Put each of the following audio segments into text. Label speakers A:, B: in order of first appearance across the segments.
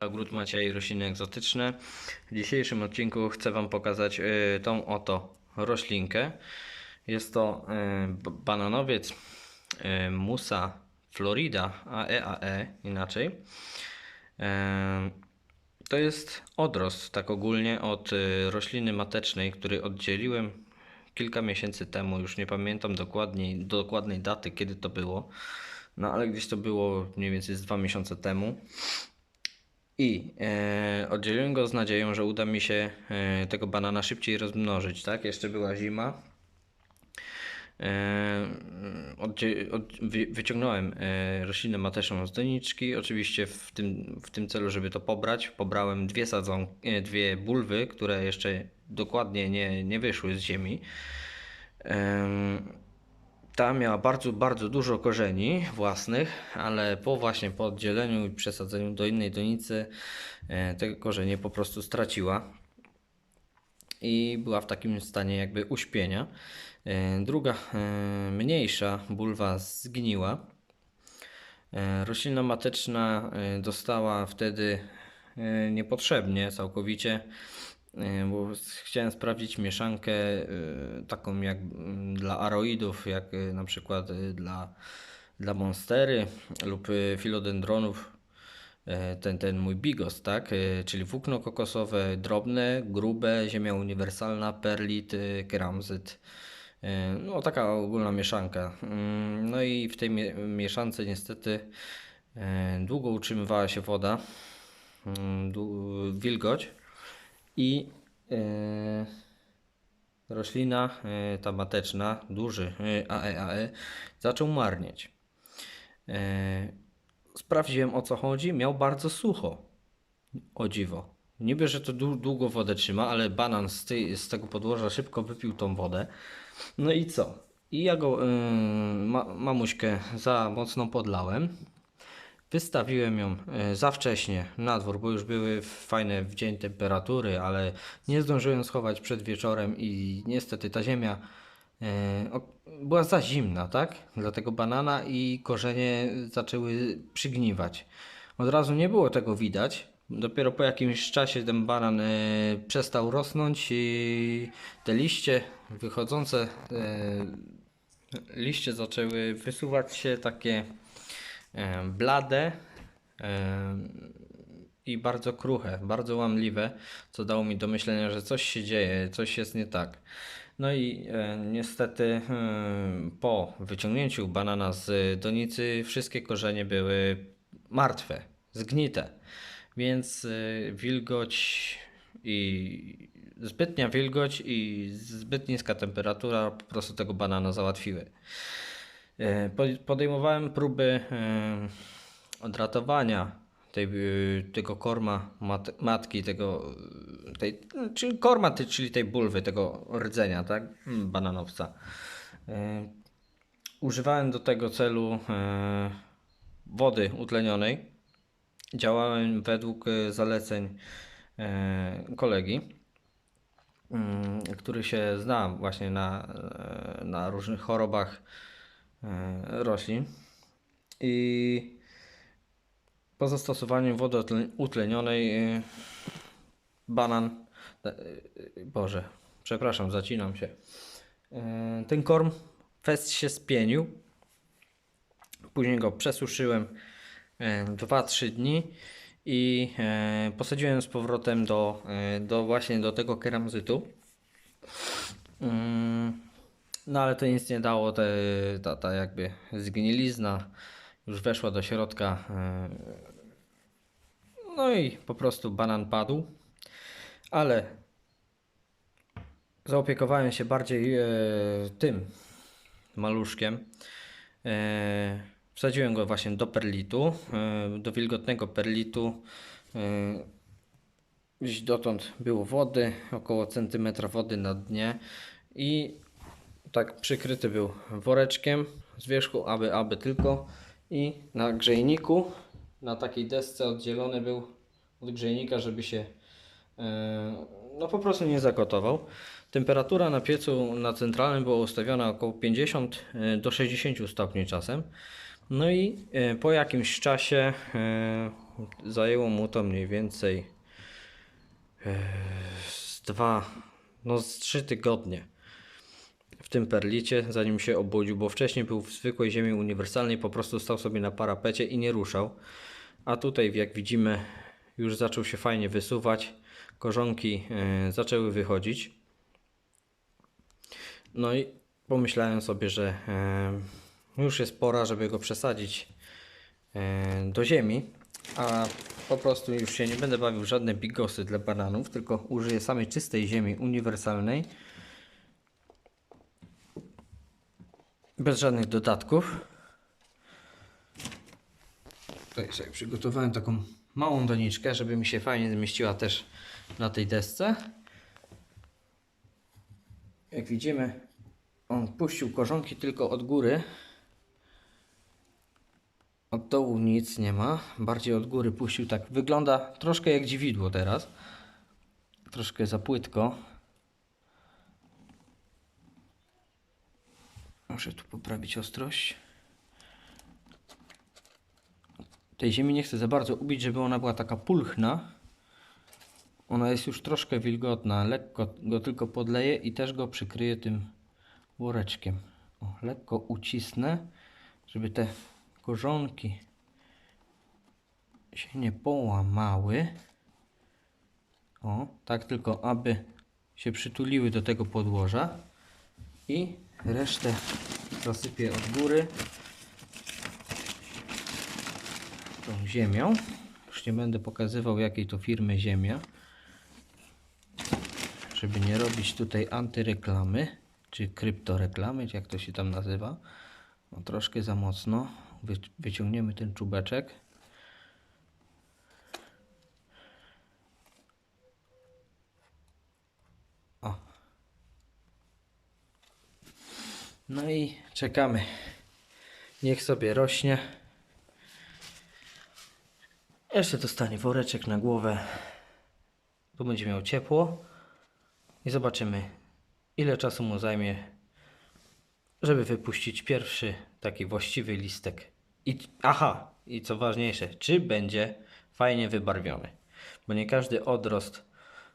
A: Ogród i rośliny egzotyczne. W dzisiejszym odcinku chcę Wam pokazać y, tą oto roślinkę. Jest to y, bananowiec y, Musa florida AEAE inaczej. E, To jest odrost tak ogólnie od rośliny matecznej, który oddzieliłem kilka miesięcy temu. Już nie pamiętam dokładniej, dokładnej daty, kiedy to było. No ale gdzieś to było mniej więcej z dwa miesiące temu. I e, oddzieliłem go z nadzieją, że uda mi się e, tego banana szybciej rozmnożyć, tak? Jeszcze była zima. E, oddzie- od, wy, wyciągnąłem e, roślinę mateczną z doniczki. Oczywiście w tym, w tym celu, żeby to pobrać, pobrałem dwie sadzon, e, dwie bulwy, które jeszcze dokładnie nie, nie wyszły z ziemi. Em, ta miała bardzo, bardzo dużo korzeni własnych, ale po właśnie po oddzieleniu i przesadzeniu do innej donicy e, te korzenie po prostu straciła i była w takim stanie jakby uśpienia. E, Druga, e, mniejsza bulwa zgniła. Roślina mateczna dostała wtedy niepotrzebnie całkowicie, bo chciałem sprawdzić mieszankę e, taką jak mm, dla aroidów, jak e, na przykład e, dla, dla monstery lub e, filodendronów. E, Ten, ten mój bigos, tak? E, Czyli włókno kokosowe drobne, grube, ziemia uniwersalna, perlit, e, keramzyt. E, No, taka ogólna mieszanka. Mm, No i w tej mie- mieszance niestety e, długo utrzymywała się woda, mm, wilgoć i e, roślina e, ta mateczna, duży AEAE, zaczął marnieć. E, Sprawdziłem o co chodzi, miał bardzo sucho. O dziwo. Niby, że to dłu- długo wodę trzyma, ale banan z, tej, z tego podłoża szybko wypił tą wodę. No i co? I ja go, yy, ma, mamuśkę za mocno podlałem. Wystawiłem ją yy, za wcześnie na dwór, bo już były fajne w dzień temperatury, ale nie zdążyłem schować przed wieczorem i niestety ta ziemia o- była za zimna, tak? Dla tego banana i korzenie zaczęły przygniwać. Od razu nie było tego widać. Dopiero po jakimś czasie ten banan e, przestał rosnąć i te liście wychodzące, e, liście zaczęły wysuwać się takie e, blade i bardzo kruche, bardzo łamliwe, co dało mi do myślenia, że coś się dzieje, coś jest nie tak. No i niestety e, po wyciągnięciu banana z donicy wszystkie korzenie były martwe, zgnite. Więc e, wilgoć i zbytnia wilgoć i zbyt niska temperatura po prostu tego banana załatwiły. E, po- Podejmowałem próby e, odratowania tej, e, tego korma mat, matki, tego, tej, czyli korma, czyli tej bulwy, tego rdzenia, tak? Mm, Bananowca. Używałem do tego celu wody utlenionej. Działałem według zaleceń kolegi mm, który się zna właśnie na, na różnych chorobach roślin. I po zastosowaniu wody utle- utlenionej e, banan, e, e, Boże, przepraszam, zacinam się. E, Ten korm fest się spienił. Później go przesuszyłem 2-3 dni i e, posadziłem z powrotem do, e, do właśnie do tego keramzytu. No ale to nic nie dało, te, ta, ta jakby zgnilizna już weszła do środka. e, No i po prostu banan padł. Ale zaopiekowałem się bardziej e, tym maluszkiem. E, wsadziłem go właśnie do perlitu, e, do wilgotnego perlitu. E, dotąd było wody, około centymetra wody na dnie i tak przykryty był woreczkiem z wierzchu, aby, aby tylko i na grzejniku, na takiej desce oddzielony był od grzejnika, żeby się e, no po prostu nie zagotował. Temperatura na piecu na centralnym była ustawiona około 50 do 60 stopni czasem. No i e, po jakimś czasie e, zajęło mu to mniej więcej e, z dwa, no z trzy tygodnie w tym perlicie, zanim się obudził, bo wcześniej był w zwykłej ziemi uniwersalnej, po prostu stał sobie na parapecie i nie ruszał. A tutaj, jak widzimy, już zaczął się fajnie wysuwać, korzonki e, zaczęły wychodzić. No i pomyślałem sobie, że e, już jest pora, żeby go przesadzić e, do ziemi, a po prostu już się nie będę bawił żadne bigosy dla bananów, tylko użyję samej czystej ziemi uniwersalnej. Bez żadnych dodatków. Tutaj sobie przygotowałem taką małą doniczkę, żeby mi się fajnie zmieściła też na tej desce. Jak widzimy, on puścił korzonki tylko od góry. Od dołu nic nie ma. Bardziej od góry puścił tak. Wygląda troszkę jak dziwidło teraz. Troszkę za płytko. Muszę tu poprawić ostrość. Tej ziemi nie chcę za bardzo ubić, żeby ona była taka pulchna. Ona jest już troszkę wilgotna. Lekko go tylko podleję i też go przykryję tym woreczkiem. O, lekko ucisnę, żeby te korzonki się nie połamały. O, tak tylko, aby się przytuliły do tego podłoża. I resztę zasypię od góry tą ziemią. Już nie będę pokazywał jakiej to firmy ziemia, żeby nie robić tutaj antyreklamy, czy kryptoreklamy, czy jak to się tam nazywa. No, troszkę za mocno. Wy, wyciągniemy ten czubeczek. No i czekamy. Niech sobie rośnie. Jeszcze dostanie woreczek na głowę. Tu będzie miał ciepło. I zobaczymy, ile czasu mu zajmie, żeby wypuścić pierwszy taki właściwy listek. I, aha, i co ważniejsze, czy będzie fajnie wybarwiony. Bo nie każdy odrost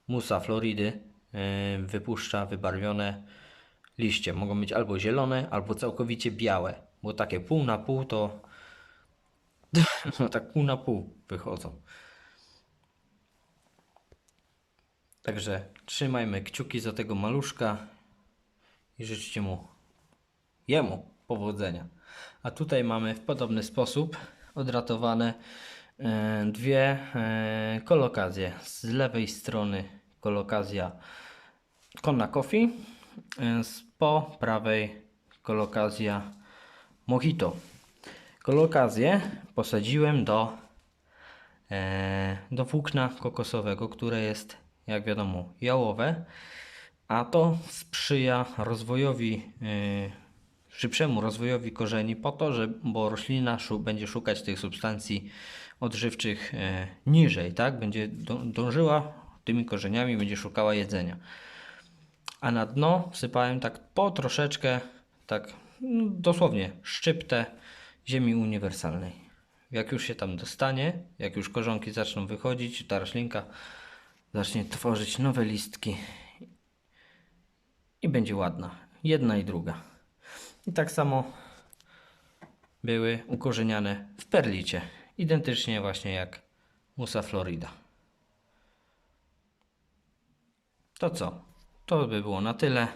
A: musa Floridy yy, wypuszcza wybarwione liście. Mogą być albo zielone, albo całkowicie białe. Bo takie pół na pół to no tak pół na pół wychodzą. Także trzymajmy kciuki za tego maluszka i życzcie mu, jemu powodzenia. A tutaj mamy w podobny sposób odratowane e, dwie e, kolokazje. Z lewej strony kolokazja Konna Coffee, e, z po prawej kolokazja Mojito. Kolokazję posadziłem do, e, do włókna kokosowego, które jest, jak wiadomo, jałowe, a to sprzyja rozwojowi, e, szybszemu rozwojowi korzeni, po to, że, bo roślina szu, będzie szukać tych substancji odżywczych e, niżej, tak? Będzie dążyła tymi korzeniami, będzie szukała jedzenia. A na dno wsypałem tak po troszeczkę, tak no, dosłownie szczyptę ziemi uniwersalnej. Jak już się tam dostanie, jak już korzonki zaczną wychodzić, ta roślinka zacznie tworzyć nowe listki i będzie ładna. Jedna i druga. I tak samo były ukorzeniane w perlicie. Identycznie właśnie jak Musa Florida. To co? To by było na tyle.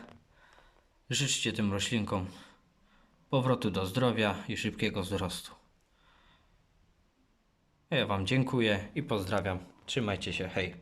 A: Życzcie tym roślinkom powrotu do zdrowia i szybkiego wzrostu. Ja Wam dziękuję i pozdrawiam. Trzymajcie się, hej.